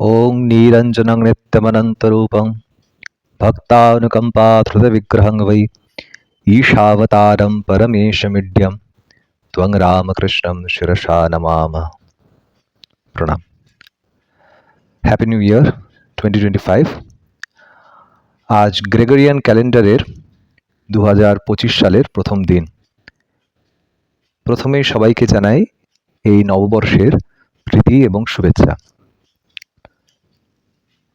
ఓం నీరంజనం నిత్యమనంతరూపం భక్తానుకంపాధృత విగ్రహం వై ఈశావతారం పరమేశమిడ్యం త్వం రామకృష్ణం శిరసా నమామ প্রণাম happy new year twenty twenty five আজ গ্রেগরিয়ান ক্যালেন্ডারের দু হাজার পঁচিশ সালের প্রথম দিন। প্রথমেই সবাইকে জানাই এই নববর্ষের প্রীতি এবং শুভেচ্ছা।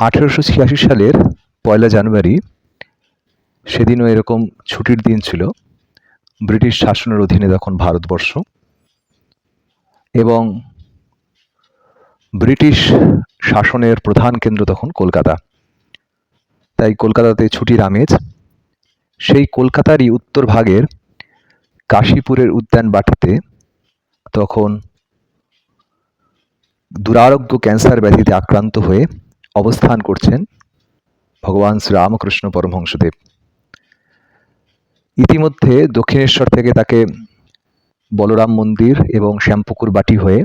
আঠেরোশো ছিয়াশি সালের পয়লা জানুয়ারি সেদিনও এরকম ছুটির দিন ছিল। ব্রিটিশ শাসনের অধীনে তখন ভারতবর্ষ। এবং ব্রিটিশ শাসনের প্রধান কেন্দ্র তখন কলকাতা। তাই কলকাতাতে ছুটির আমেজ, সেই কলকাতারই উত্তর ভাগের কাশীপুরের উদ্যান বাটিতে তখন দুরারোগ্য ক্যান্সার ব্যাধিতে আক্রান্ত হয়ে অবস্থান করছেন ভগবান শ্রীরামকৃষ্ণ পরমহংসদেব। ইতিমধ্যে দক্ষিণেশ্বর থেকে তাকে বলরাম মন্দির এবং শ্যামপুকুর বাটি হয়ে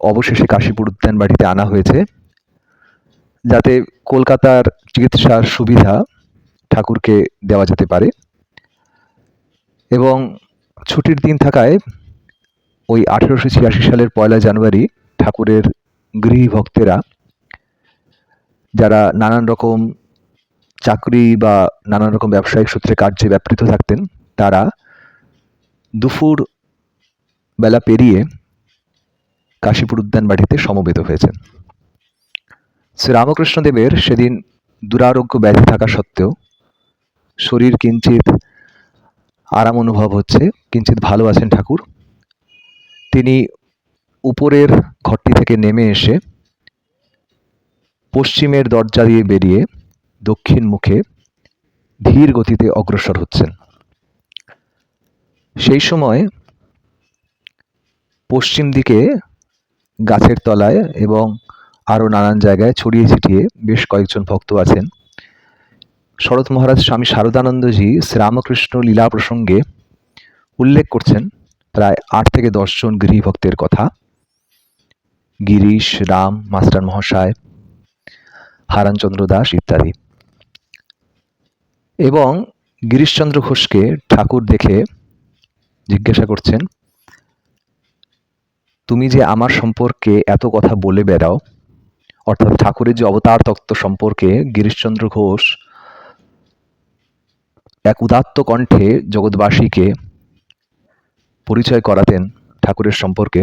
অবশেষে কাশীপুর উদ্যান বাটিতে আনা হয়েছে। যাতে কলকাতার চিকিৎসার সুবিধা ঠাকুরকে দেওয়া যেতে পারে। এবং ছুটির দিন থাকায় ওই আঠেরোশো ছিয়াশি সালের পয়লা জানুয়ারি ঠাকুরের গৃহী ভক্তেরা যারা নানান রকম চাকরি বা নানান রকম ব্যবসায়িক সূত্রে কার্যে ব্যাপৃত থাকতেন, তারা দুপুর বেলা পেরিয়ে কাশীপুর উদ্যান বাড়িতে সমবেত হয়েছেন। শ্রীরামকৃষ্ণদেবের সেদিন দুরারোগ্য ব্যাধি থাকা সত্ত্বেও শরীর কিঞ্চিত আরাম অনুভব হচ্ছে, কিঞ্চিত ভালো আছেন ঠাকুর। তিনি উপরের ঘরটি থেকে নেমে এসে পশ্চিমের দরজা দিয়ে বেরিয়ে দক্ষিণ মুখে ধীর গতিতে অগ্রসর হচ্ছেন। সেই সময় পশ্চিম দিকে গাছের তলায় এবং আরও নানান জায়গায় ছড়িয়ে ছিটিয়ে বেশ কয়েকজন ভক্ত আছেন। শরৎ মহারাজ স্বামী শারদানন্দজি শ্রীরামকৃষ্ণ লীলা প্রসঙ্গে উল্লেখ করছেন প্রায় আট থেকে দশজন গৃহী ভক্তের কথা। গিরিশ, রাম মাস্টার মহাশয় হারানচন্দ্র দাস ইত্যাদি। এবং গিরিশচন্দ্র ঘোষকে ঠাকুর দেখে জিজ্ঞাসা করছেন, তুমি যে আমার সম্পর্কে এত কথা বলে বেড়াও, অর্থাৎ ঠাকুরের যে অবতার তত্ত্ব সম্পর্কে গিরিশচন্দ্র ঘোষ এক উদাত্ত কণ্ঠে জগৎবাসীকে পরিচয় করাতেন ঠাকুরের সম্পর্কে,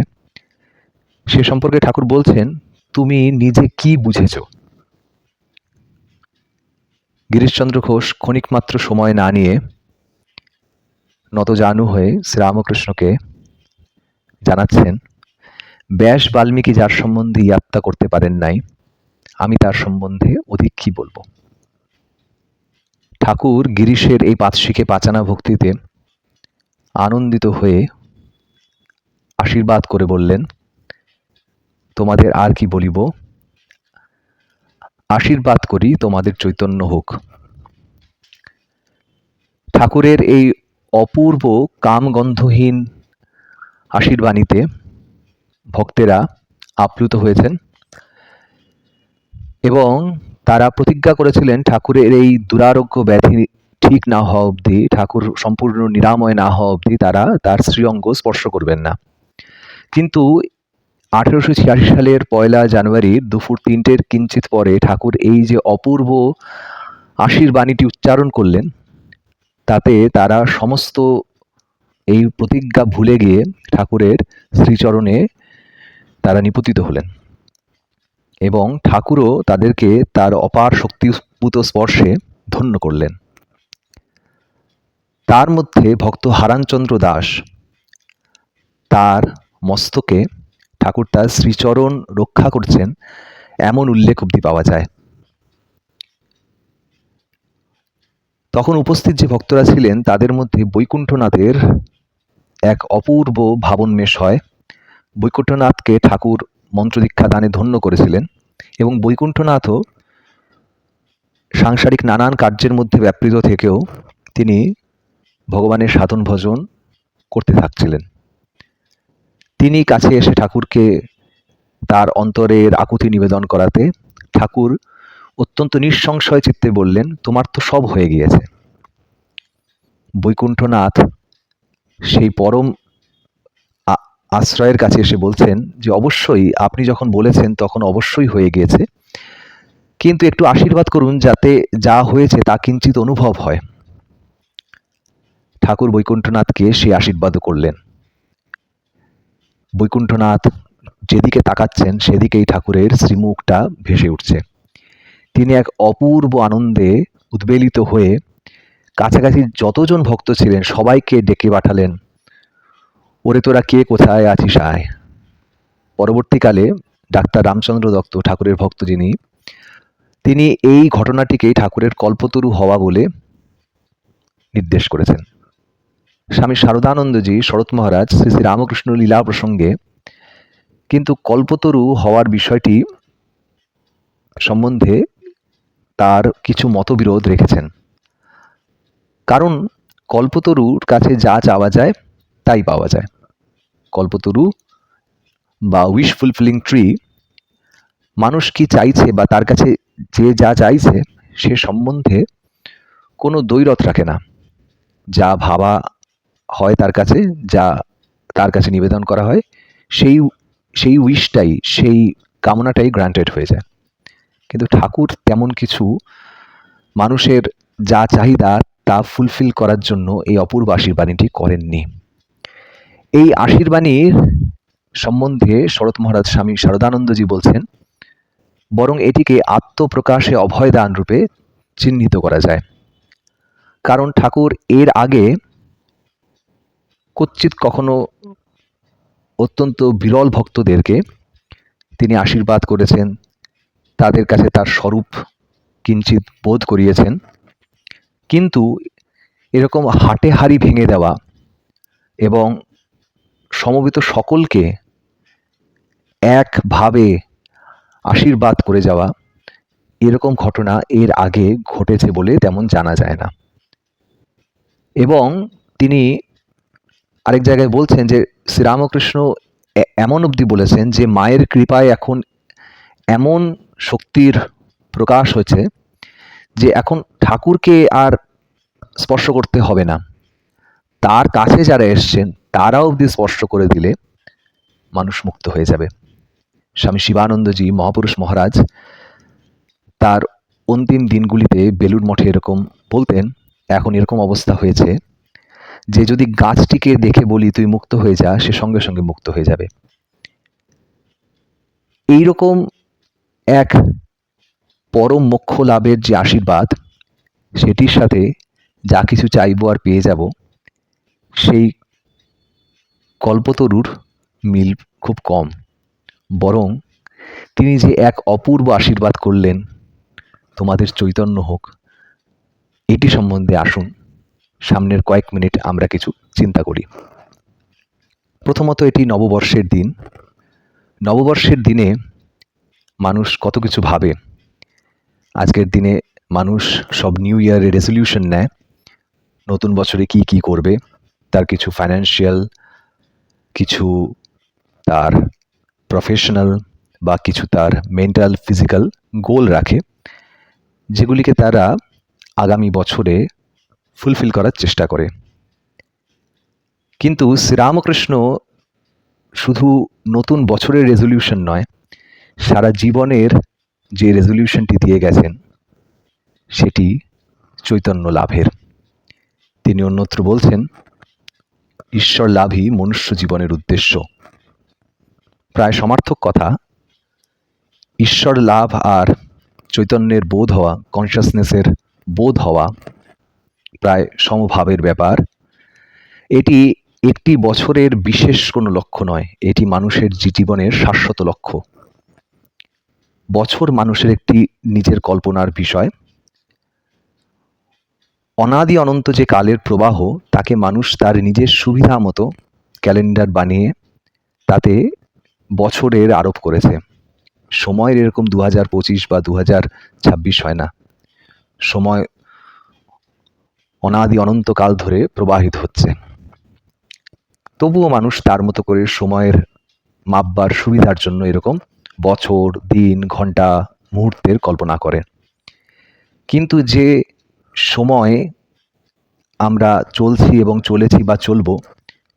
সে সম্পর্কে ঠাকুর বলছেন, তুমি নিজে কি বুঝেছ? গিরিশচন্দ্র ঘোষ ক্ষণিক মাত্র সময় না নিয়ে নত নতজানু হয়ে শ্রীরামকৃষ্ণকে জানাচ্ছেন, ব্যাস বাল্মীকি যার সম্বন্ধে ইয়াত্তা করতে পারেন নাই, আমি তার সম্বন্ধে অধিক কি বলব? ঠাকুর গিরিশের এই পাতশিকে পাচানা ভক্তিতে আনন্দিত হয়ে আশীর্বাদ করে বললেন, তোমাদের আর কি বলিব? আশীর্বাদ করি তোমাদের চৈতন্য হোক। ঠাকুরের এই অপূর্ব কামগন্ধহীন আশীর্বাণীতে ভক্তেরা আপ্লুত হয়েছেন এবং তারা প্রতিজ্ঞা করেছিলেন ঠাকুরের এই দুরারোগ্য ব্যাধি ঠিক না হওয়া অবধি, ঠাকুর সম্পূর্ণ নিরাময় না হওয়া অবধি তারা তার শ্রীঅঙ্গ স্পর্শ করবেন না। কিন্তু আঠেরোশো ছিয়াশি সালের পয়লা জানুয়ারি দুপুর তিনটের কিঞ্চিত পরে ঠাকুর এই যে অপূর্ব আশীর্বাণীটি উচ্চারণ করলেন, তাতে তারা সমস্ত এই প্রতিজ্ঞা ভুলে গিয়ে ঠাকুরের শ্রীচরণে তারা নিপতিত হলেন এবং ঠাকুরও তাদেরকে তার অপার শক্তিপুত স্পর্শে ধন্য করলেন। তার মধ্যে ভক্ত হারানচন্দ্র দাস তার মস্তকে ঠাকুর তার শ্রীচরণ রক্ষা করছেন, এমন উল্লেখ অবধি পাওয়া যায়। তখন উপস্থিত যে ভক্তরা ছিলেন, তাদের মধ্যে বৈকুণ্ঠনাথের এক অপূর্ব ভাবন্মেষ হয়। বৈকুণ্ঠনাথকে ঠাকুর মন্ত্রদীক্ষা দানে ধন্য করেছিলেন এবং বৈকুণ্ঠনাথও সাংসারিক নানান কার্যের মধ্যে ব্যাপৃত থেকেও তিনি ভগবানের সাধন ভজন করতে থাকছিলেন। তিনি কাছে এসে ঠাকুরকে তার অন্তরের আকুতি নিবেদন করাতে ঠাকুর অত্যন্ত নিঃসংশয় চিত্তে বললেন, তোমার তো সব হয়ে গিয়েছে। বৈকুণ্ঠনাথ সেই পরম আশ্রয়ের কাছে এসে বলছেন যে, অবশ্যই আপনি যখন বলেছেন তখন অবশ্যই হয়ে গিয়েছে। কিন্তু একটু আশীর্বাদ করুন যাতে যা হয়েছে তা কিঞ্চিত অনুভব হয়। ঠাকুর বৈকুণ্ঠনাথকে সে আশীর্বাদ করলেন। বৈকুণ্ঠনাথ যেদিকে তাকাচ্ছেন, সেদিকেই ঠাকুরের শ্রীমুখটা ভেসে উঠছে। তিনি এক অপূর্ব আনন্দে উদ্বেলিত হয়ে কাছাকাছি যতজন ভক্ত ছিলেন, সবাইকে ডেকে পাঠালেন, ওরে তোরা কে? কোথায় আছিস আয়? পরবর্তীকালে ডাক্তার রামচন্দ্র দত্ত ঠাকুরের ভক্ত যিনি, তিনি এই ঘটনাটিকেই ঠাকুরের কল্পতরু হওয়া বলে নির্দেশ করেছেন। স্বামী শারদানন্দজি, শরৎ মহারাজ, শ্রী শ্রী রামকৃষ্ণ লীলা প্রসঙ্গে কিন্তু কল্পতরু হওয়ার বিষয়টি সম্বন্ধে তার কিছু মতবিরোধ রেখেছেন। কারণ কল্পতরুর কাছে যা চাওয়া যায়, তাই পাওয়া যায়। কল্পতরু বা উইশ ফুলফিলিং ট্রি মানুষ কি চাইছে বা তার কাছে যে যা চাইছে, সে সম্বন্ধে কোনো দৈরত রাখে না। যা ভাবা হয় তার কাছে, যা তার কাছে নিবেদন করা হয়, সেই সেই উইশটাই সেই কামনাটাই গ্রান্টেড হয়ে যায়। কিন্তু ঠাকুর তেমন কিছু মানুষের যা চাহিদা তা ফুলফিল করার জন্য এই অপূর্ব আশীর্বাণীটি করেননি। এই আশীর্বাণীর সম্বন্ধে শরৎ মহারাজ স্বামী শারদানন্দজি বলছেন, বরং এটিকে আত্মপ্রকাশে অভয়দান রূপে চিহ্নিত করা যায়। কারণ ঠাকুর এর আগে কচ্ছিত কখনো অত্যন্ত বিরল ভক্তদেরকে তিনি আশীর্বাদ করেছেন, তাদের কাছে তার স্বরূপ কিঞ্চিত বোধ করিয়েছেন। কিন্তু এরকম হাটে হাড়ি ভেঙে দেওয়া এবং সমবেত সকলকে একভাবে আশীর্বাদ করে যাওয়া, এরকম ঘটনা এর আগে ঘটেছে বলে তেমন জানা যায় না। এবং তিনি আরেক জায়গায় বলছেন যে শ্রীরামকৃষ্ণ এমন অবধি বলেছেন যে মায়ের কৃপায় এখন এমন শক্তির প্রকাশ হয়েছে যে এখন ঠাকুরকে আর স্পর্শ করতে হবে না। তার কাছে যারা এসছেন, তারাও অবধি স্পর্শ করে দিলে মানুষ মুক্ত হয়ে যাবে। স্বামী শিবানন্দজি মহাপুরুষ মহারাজ তার অন্তিম দিনগুলিতে বেলুর মঠে এরকম বলতেন, এখন এরকম অবস্থা হয়েছে যে যদি গাছটিকে দেখে বলি তুই মুক্ত হয়ে যা, সে সঙ্গে সঙ্গে মুক্ত হয়ে যাবে। এই রকম এক পরম মোক্ষ লাভের যে আশীর্বাদ, সেটির সাথে যা কিছু চাইব আর পেয়ে যাব, সেই কল্পতরুর মিল খুব কম। বরং তিনি যে এক অপূর্ব আশীর্বাদ করলেন, তোমাদের চৈতন্য হোক, এটি সম্বন্ধে আসুন। সামনের কয়েক মিনিট আমরা কিছু চিন্তা করি। প্রথমত এটি নববর্ষের দিন। নববর্ষের দিনে মানুষ কত কিছু ভাবে। আজকের দিনে মানুষ সব নিউ ইয়ারের রেজলিউশন নেয়। নতুন বছরে কি কি করবে, তার কিছু ফাইন্যান্সিয়াল কিছু তার প্রফেশনাল বা কিছু তার মেন্টাল ফিজিক্যাল গোল রাখে, যেগুলিকে তারা আগামী বছরে ফুলফিল করার চেষ্টা করে। কিন্তু শ্রীরামকৃষ্ণ শুধু নতুন বছরের রেজলিউশন নয়, সারা জীবনের যে রেজলিউশনটি দিয়ে গেছেন, সেটি চৈতন্য লাভের। তিনি অন্যত্র বলছেন, ঈশ্বর লাভই মনুষ্য জীবনের উদ্দেশ্য। প্রায় সমার্থক কথা, ঈশ্বর লাভ আর চৈতন্যের বোধ হওয়া কনসিয়াসনেসের বোধ হওয়া প্রায় সমভাবের ব্যাপার। এটি একটি বছরের বিশেষ কোনো লক্ষ্য নয়। এটি মানুষের জীবনের শাশ্বত লক্ষ্য। বছর মানুষের একটি নিজের কল্পনার বিষয়। অনাদি অনন্ত যে কালের প্রবাহ, তাকে মানুষ তার নিজের সুবিধা মতো ক্যালেন্ডার বানিয়ে তাতে বছরের আরোপ করেছে। সময়ের এরকম দু হাজার পঁচিশ বা দু ছাব্বিশ হয় না। সময় অনাদি অনন্তকাল ধরে প্রবাহিত হচ্ছে। তবুও মানুষ তার মতো করে সময়ের মাপবার সুবিধার জন্য এরকম বছর, দিন, ঘণ্টা, মুহূর্তের কল্পনা করে। কিন্তু যে সময়ে আমরা চলছি এবং চলেছি বা চলব,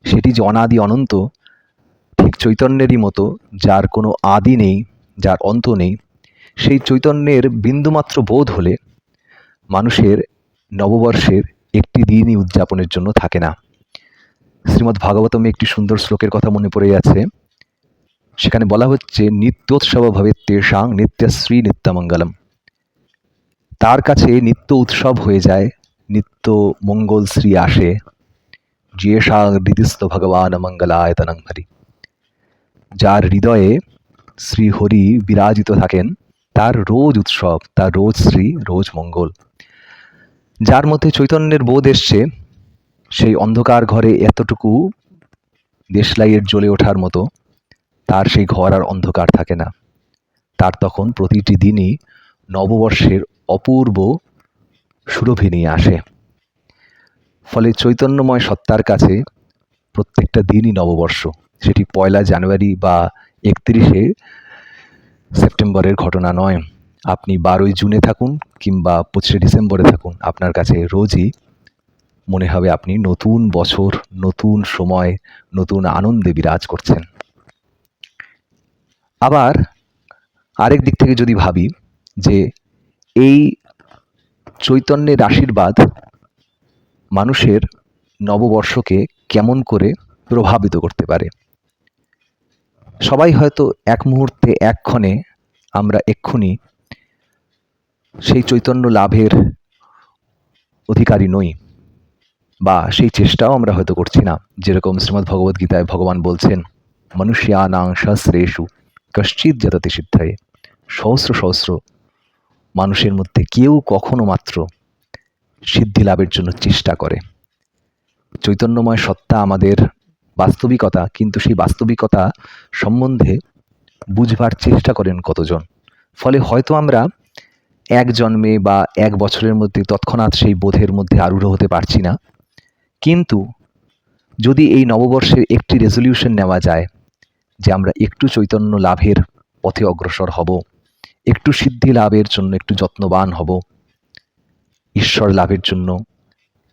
সেটি যে অনাদি অনন্ত, ঠিক চৈতন্যেরই মতো যার কোনো আদি নেই, যার অন্ত নেই, সেই চৈতন্যের বিন্দুমাত্র বোধ হলে মানুষের নববর্ষের একটি দিনই উদযাপনের জন্য থাকে না। শ্রীমদ্ ভাগবতমে একটি সুন্দর শ্লোকের কথা মনে পড়ে যাচ্ছে। সেখানে বলা হচ্ছে নিত্যোৎসব ভাবে তেষাং নিত্যশ্রী নিত্যমঙ্গলম। তার কাছে নিত্য উৎসব হয়ে যায়, নিত্য মঙ্গল শ্রী আসে। জিয়েষা হৃদিস্থ ভগবান মঙ্গলায়তনং হরি। যার হৃদয়ে শ্রী হরি বিরাজিত থাকেন, তার রোজ উৎসব, তার রোজ শ্রী, রোজ মঙ্গল। যার মধ্যে চৈতন্যের বোধ এসছে, সেই অন্ধকার ঘরে এতটুকু দেশলাইয়ের জ্বলে ওঠার মতো, তার সেই ঘর আর অন্ধকার থাকে না। তার তখন প্রতিটি দিনই নববর্ষের অপূর্ব সুরভি নিয়ে আসে। ফলে চৈতন্যময় সত্তার কাছে প্রত্যেকটা দিনই নববর্ষ। সেটি পয়লা জানুয়ারি বা একত্রিশে সেপ্টেম্বরের ঘটনা নয়। আপনি বারোই জুনে থাকুন কিংবা পঁচিশে ডিসেম্বরে থাকুন, আপনার কাছে রোজই মনে হবে আপনি নতুন বছর, নতুন সময়, নতুন আনন্দে বিরাজ করছেন। আবার আরেক দিক থেকে যদি ভাবি যে এই চৈতন্যের আশীর্বাদ মানুষের নববর্ষকে কেমন করে প্রভাবিত করতে পারে? সবাই হয়তো এক মুহূর্তে এক্ষণে আমরা এক্ষুনি সেই চৈতন্য লাভের অধিকারী নই বা সেই চেষ্টাও আমরা হয়তো করছি না। যেরকম শ্রীমদ্ ভগবদ্গীতায় ভগবান বলছেন, মনুষ্যানাং সহস্রেষু কশ্চিৎ যততে সিদ্ধায়। সহস্র সহস্র মানুষের মধ্যে কেউ কখনো মাত্র সিদ্ধি লাভের জন্য চেষ্টা করে। চৈতন্যময় সত্তা আমাদের বাস্তবিকতা, কিন্তু সেই বাস্তবিকতা সম্বন্ধে বুঝবার চেষ্টা করেন কতজন। ফলে হয়তো আমরা এক জন্মে বা এক বছরের মধ্যে তৎক্ষণাৎ সেই বোধের মধ্যে আরূঢ় হতে পারছি না। কিন্তু যদি এই নববর্ষের একটি রেজলিউশন নেওয়া যায় যে আমরা একটু চৈতন্য লাভের পথে অগ্রসর হব, একটু সিদ্ধি লাভের জন্য, একটু যত্নবান হব, ঈশ্বর লাভের জন্য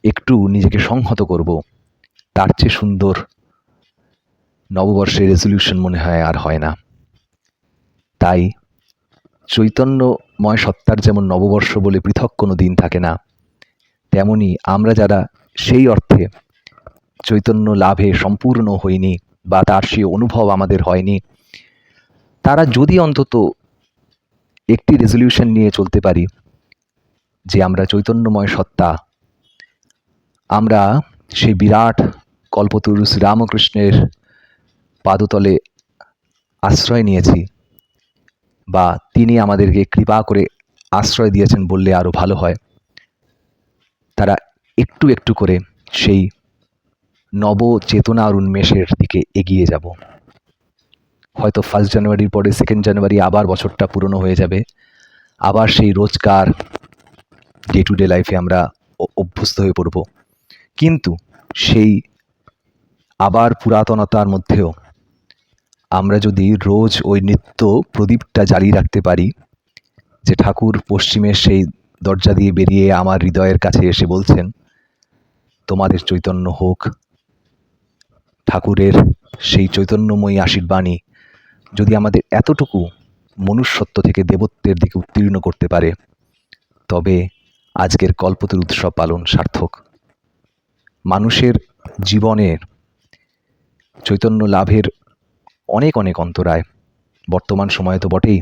একটু নিজেকে সংহত করব, তার চেয়ে সুন্দর নববর্ষের রেজলিউশন মনে হয় আর হয় না। তাই চৈতন্যময় সত্তার যেমন নববর্ষ বলে পৃথক কোনো দিন থাকে না, তেমনি আমরা যারা সেই অর্থে চৈতন্য লাভে সম্পূর্ণ হইনি বা তার সেই অনুভব আমাদের হয়নি, তারা যদি অন্তত একটি রেজলিউশন নিয়ে চলতে পারি যে আমরা চৈতন্যময় সত্তা, আমরা সেই বিরাট কল্পতরু শ্রীরামকৃষ্ণের পাদতলে আশ্রয় নিয়েছি বা তিনি আমাদেরকে কৃপা করে আশ্রয় দিয়েছেন বললে আরও ভালো হয়। তারা একটু একটু করে সেই নব চেতনা আর উন্মেষের দিকে এগিয়ে যাব। হয়তো ফার্স্ট জানুয়ারির পরে সেকেন্ড জানুয়ারি আবার বছরটা পুরনো হয়ে যাবে। আবার সেই রোজকার ডে টু ডে লাইফে আমরা অভ্যস্ত হয়ে পড়ব। কিন্তু সেই আবার পুরাতনতার মধ্যেও আমরা যদি রোজ ওই নিত্য প্রদীপটা জ্বালিয়ে রাখতে পারি, যে ঠাকুর পশ্চিমের সেই দরজা দিয়ে বেরিয়ে আমার হৃদয়ের কাছে এসে বলছেন, তোমাদের চৈতন্য হোক, ঠাকুরের সেই চৈতন্যময়ী আশীর্বাণী যদি আমাদের এতটুকু মনুষ্যত্ব থেকে দেবত্বের দিকে উত্তীর্ণ করতে পারে, তবে আজকের কল্পতের উৎসব পালন সার্থক। মানুষের জীবনের চৈতন্য লাভের অনেক অনেক অন্তরায় বর্তমান সময়ে তো বটেই।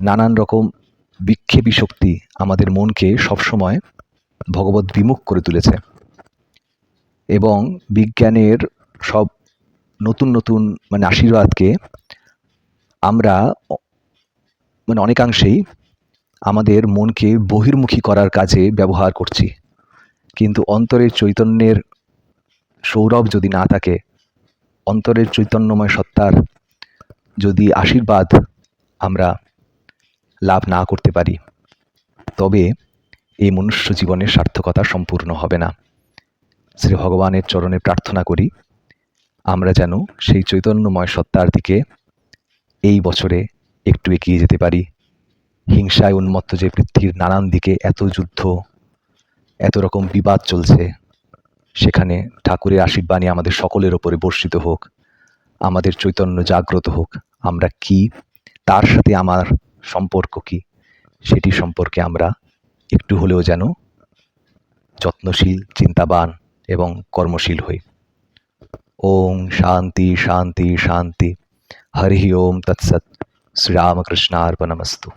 নানান রকম বিক্ষেপী শক্তি আমাদের মনকে সবসময় ভগবত বিমুখ করে তুলেছে। এবং বিজ্ঞানের সব নতুন নতুন মানে আশীর্বাদকে আমরা মানে অনেকাংশেই আমাদের মনকে বহির্মুখী করার কাজে ব্যবহার করছি। কিন্তু অন্তরের চৈতন্যের সৌরভ যদি না থাকে অন্তরের চৈতন্যময় সত্তার যদি আশীর্বাদ আমরা লাভ না করতে পারি, তবে এই মনুষ্য জীবনের সার্থকতা সম্পূর্ণ হবে না। শ্রী ভগবানের চরণে প্রার্থনা করি, আমরা যেন সেই চৈতন্যময় সত্তার দিকে এই বছরে একটু এগিয়ে যেতে পারি। হিংসায় উন্মত্ত যে পৃথিবীর নানান দিকে এত যুদ্ধ, এত রকম বিবাদ চলছে সেখানে ঠাকুরের আশীর্বাণী আমাদের সকলের ওপরে বর্ষিত হোক, আমাদের চৈতন্য জাগ্রত হোক, আমরা কি, তার সাথে আমার সম্পর্ক কি, সেটি সম্পর্কে আমরা একটু হলেও যেন যত্নশীল, চিন্তাবান এবং কর্মশীল হই। ওম শান্তি শান্তি শান্তি। হরি ওম তৎসৎ। শ্রীরামকৃষ্ণার্পণমস্তু।